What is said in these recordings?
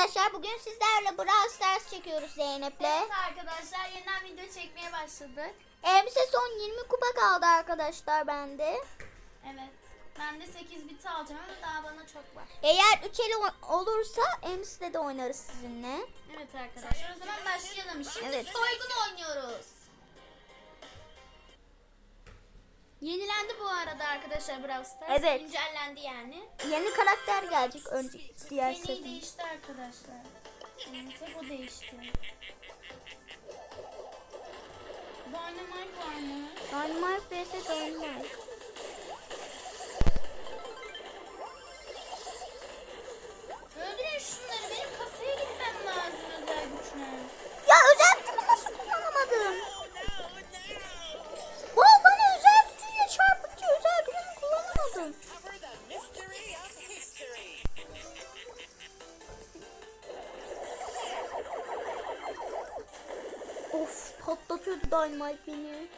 arkadaşlar bugün sizlerle Brawl Stars çekiyoruz Zeynep'le. Evet arkadaşlar yeniden video çekmeye başladık. Elbise son 20 kupa kaldı arkadaşlar bende. Evet. Ben de 8 biti alacağım ama daha bana çok var. Eğer 3 eli olursa Ems'le de oynarız sizinle. Evet arkadaşlar o zaman başlayalım. Şimdi Evet. soygun oynuyoruz. Yenilendi bu arada arkadaşlar Brawl Stars. Evet. Güncellendi yani. Yeni karakter gelecek önce diğer sezon. değişti arkadaşlar. Yani o değişti. Dynamite var mı? Dynamite vs Dynamite. Dynamite beni. %57.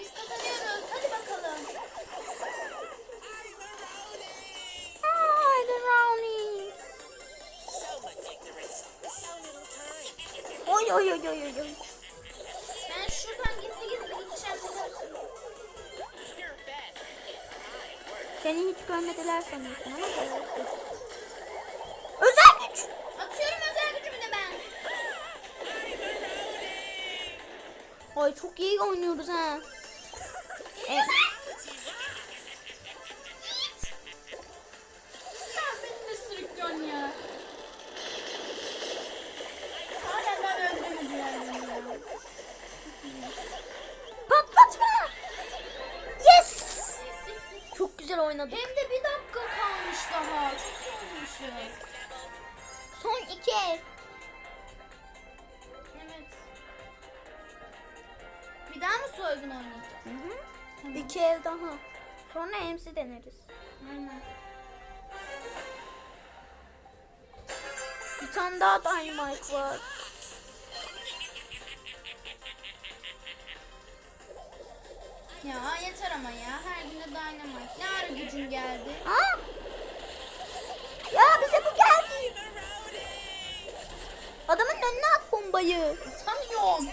Biz kazanıyoruz. Hadi bakalım. Haydi time. Oy oy oy oy oy. Ben şuradan gizli gizli gideceğim. Seni hiç görmediler sanıyorsun ama Ay çok iyi oynuyoruz ha. E, güzel oynadık. Hem de bir dakika kalmış daha. Çok iyi olmuşuz. Son iki. Daha mı soygun oynayacağız? Hı hı. İki el daha. Sonra MC deneriz. Aynen. Bir tane daha Dynamite var. Ya yeter ama ya. Her gün de dynamite. Ne ara gücün geldi? Ha? Ya bize bu geldi. Adamın önüne at bombayı. Tanıyorum.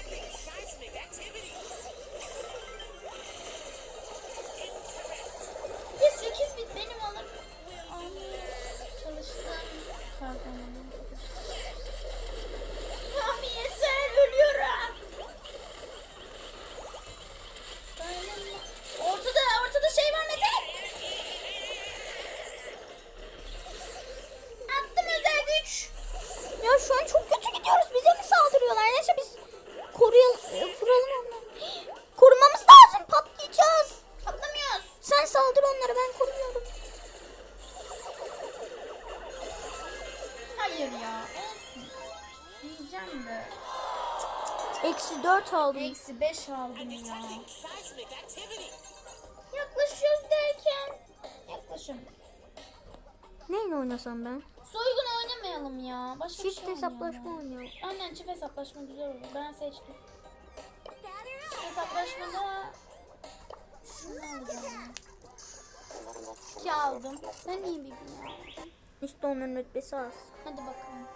4 aldım. Eksi 5 aldım ya. Yaklaşıyoruz derken. Yaklaşım. Neyle oynasam ben? Soygun oynamayalım ya. Başka çift bir şey hesaplaşma oynayalım. Aynen çift hesaplaşma güzel olur. Ben seçtim. Çift hesaplaşmada şunu alacağım. İki aldım. Sen iyi bir gün aldın. İşte onun rütbesi az. Hadi bakalım.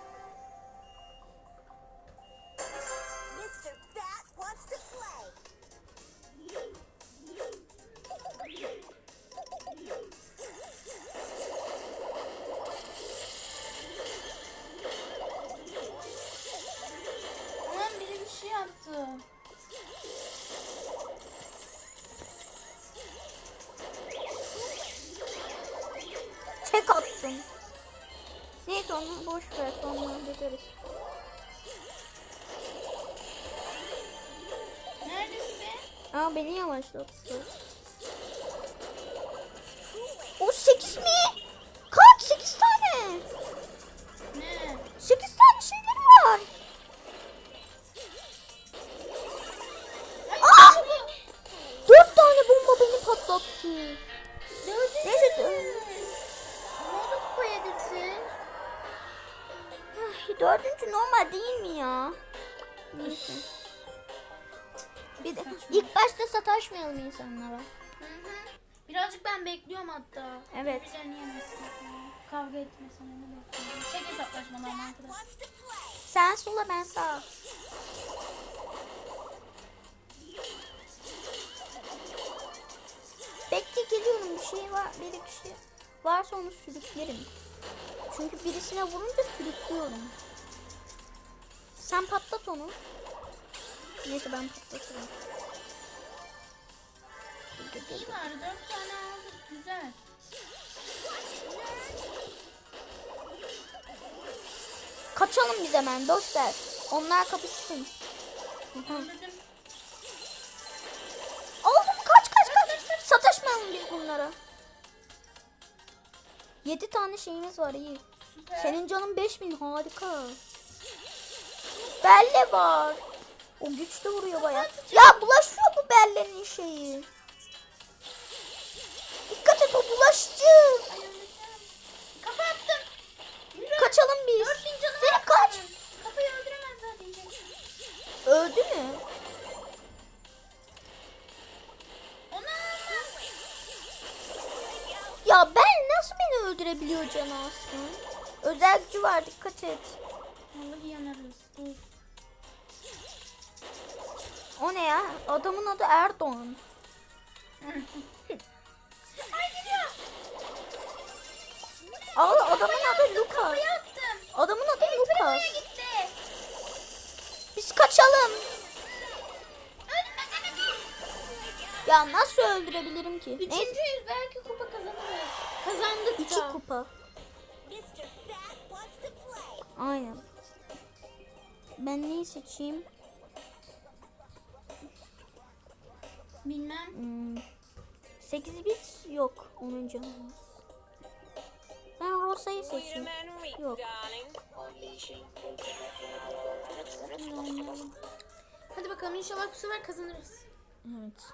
Onu boş ver sonra hallederiz. Neredesin? Aa beni yavaşlattı. O 8 mi? Kaç 8 tane? Ne? 8 tane şeyleri var. Ay, Ah! çabuk. 4 tane bomba beni patlattı. Dördüncü normal değil mi ya? Neyse. Bir de ilk başta sataşmayalım insanlara. Hı hı. Birazcık ben bekliyorum hatta. Evet. Kavga etmesini bekliyorum. Çek hesaplaşmalarını arkadaşlar. Sen sola ben sağ. Bekle geliyorum bir şey var bir kişi varsa onu sürüklerim. Çünkü birisine vurunca sürüklüyorum. Sen patlat onu. Neyse ben patlatırım. İyi var. Dört tane aldık. Güzel. Kaçalım biz hemen ver. Onlar kapışsın. Öldürdüm. Oğlum kaç kaç kaç. Sataşmayalım biz bunlara. 7 tane şeyimiz var iyi. Süper. Senin canın 5000 harika. Belle var. O güçlü vuruyor baya. Ya bulaşıyor bu Belle'nin şeyi. Dikkat et o bulaşıcı. Kafa attım. Yürü. Kaçalım biz. Seni kaç. Kafayı öldüremez zaten. Öldü mü? Ona Ya ben nasıl beni öldürebiliyor Can Aslan? Özel gücü var dikkat et. O ne ya? Adamın adı Erdoğan. Ay gidiyor. Al adamın adı Lucas. Adamın adı Lucas. Biz kaçalım. Ya nasıl öldürebilirim ki? Üçüncüyüz. Belki kupa kazanırız. Kazandık iki da. kupa. Aynen. Ben neyi seçeyim? Bilmem. Hmm. 8 bit yok. 10. canım. Ben Rosa'yı seçeyim. Yok. Hadi bakalım inşallah bu sefer kazanırız. Evet.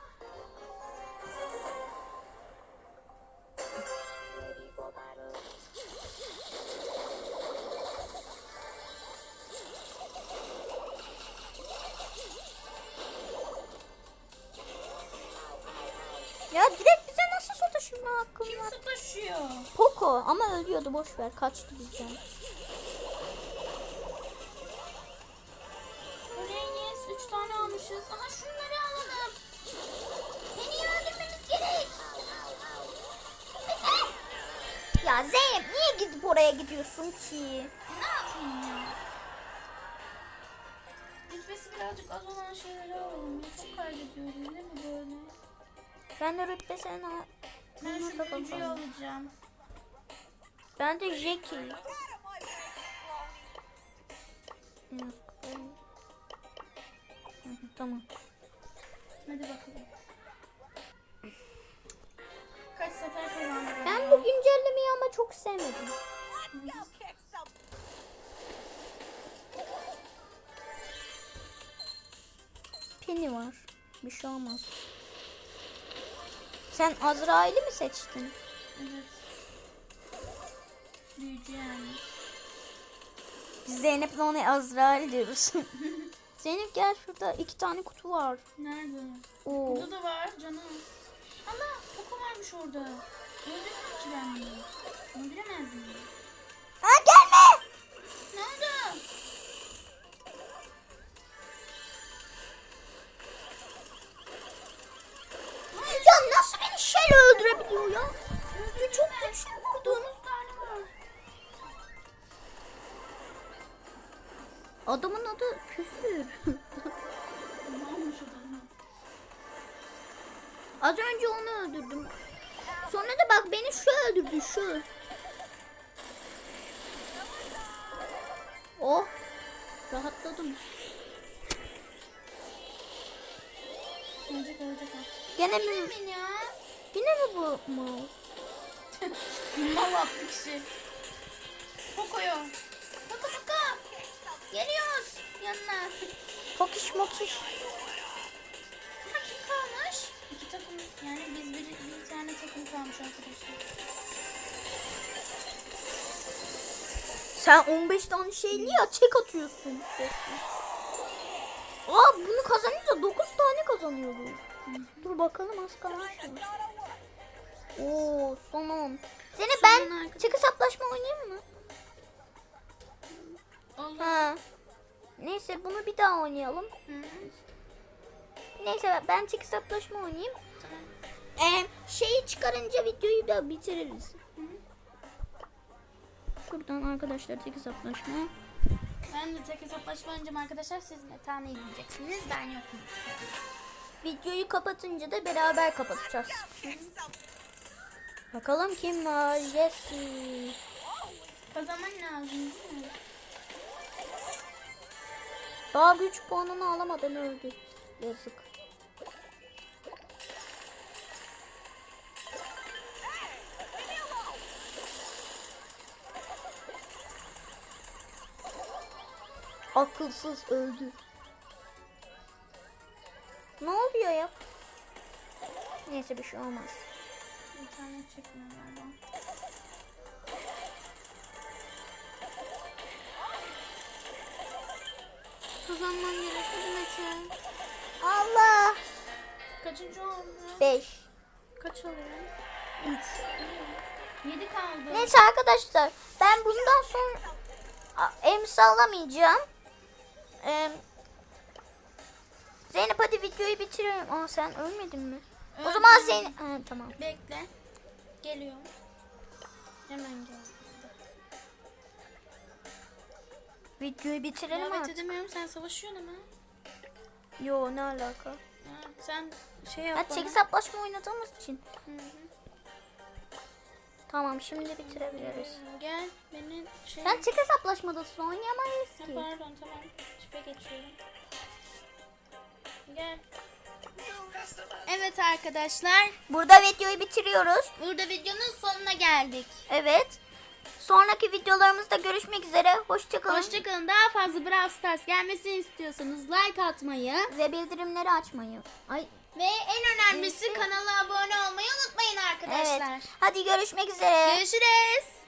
Ya direkt bize nasıl sataşma hakkım Kim var? su taşıyor? Poco ama ölüyordu boş ver kaçtı bizden. Reis 3 tane almışız. Ama şunları alalım. Beni öldürmemiz gerek. Ya Zeynep niye gidip oraya gidiyorsun ki? Ne yapayım ya? Rütbesi birazcık az olan şeyleri alalım. Çok kaybediyoruz değil mi böyle? Ben de rütbe sen al. Ben bakalım? alacağım. Ben de Jackie. Tamam. Hadi bakalım. Kaç sefer kazandık? Ben bu güncellemeyi ama çok sevmedim. Penny var. Bir şey olmaz. Sen Azrail'i mi seçtin? Evet. Büyücü yani. Biz Zeynep'le ona Azrail diyoruz. Zeynep gel şurada iki tane kutu var. Nerede? Oo. Burada da var canım. Ama koku varmış orada. Öldürmem ki ben bunu. Öldüremez miyim? Öldürebiliyor ya? Ya çok güçlü vurdun. 9 tane var. Adamın adı küfür. Az önce onu öldürdüm. Sonra da bak beni şu öldürdü şu. Oh. Rahatladım. Ölecek o. Gene mi? Ya? Yine mi bu mu? Mal attı kişi. Poco'yu. Poco Poco. Geliyoruz yanına. Pokiş mokiş. Ha, kim kalmış? İki takım yani biz bir, bir tane takım kalmış arkadaşlar. Sen 15 tane şeyli ya çek atıyorsun. Aa bunu kazanınca 9 tane kazanıyoruz. Dur bakalım az kalmış. mı? Oo son 10. Zeynep Sonra ben arkadaş- çakı saplaşma oynayayım mı? Olur. Ha. Neyse bunu bir daha oynayalım. Hı. Neyse ben çakı saplaşma oynayayım. Ee, şeyi çıkarınca videoyu da bitiririz. Şuradan arkadaşlar çakı saplaşma. Ben de tek hesaplaşma oynayacağım arkadaşlar. Siz metane izleyeceksiniz. Ben yokum. Videoyu kapatınca da beraber kapatacağız. Bakalım kim var? Jesse. Kazanman lazım değil mi? Daha güç puanını alamadan öldü. Yazık. Akılsız öldü. Ne oluyor ya? Neyse bir şey olmaz. İnternet çekmiyor galiba. Kazanman gerekiyor Mete. Allah. Kaçıncı oldu? 5. Kaç oluyor? 3. 7 kaldı. Neyse arkadaşlar ben bundan sonra emsallamayacağım. Ee, Zeynep hadi videoyu bitirelim. Aa sen ölmedin mi? O zaman Zeynep... Ha, tamam. Bekle. Geliyorum. Hemen gel. Videoyu bitirelim Evet artık. edemiyorum. Sen savaşıyorsun ama. Yo ne alaka? Ha, sen şey yap Ha, bana. çek hesaplaşma oynadığımız için. Hı hı. Tamam şimdi bitirebiliriz. Gel beni şey... Sen çek hesaplaşmadasın oynayamayız Ha, ki. pardon tamam. Şipe geçiyorum. Gel. Evet arkadaşlar. Burada videoyu bitiriyoruz. Burada videonun sonuna geldik. Evet. Sonraki videolarımızda görüşmek üzere. Hoşçakalın. Hoşçakalın. Daha fazla Brawl Stars gelmesini istiyorsanız like atmayı Ve bildirimleri açmayı. Ay ve en önemlisi kanala abone olmayı unutmayın arkadaşlar. evet. Hadi görüşmek üzere. Görüşürüz.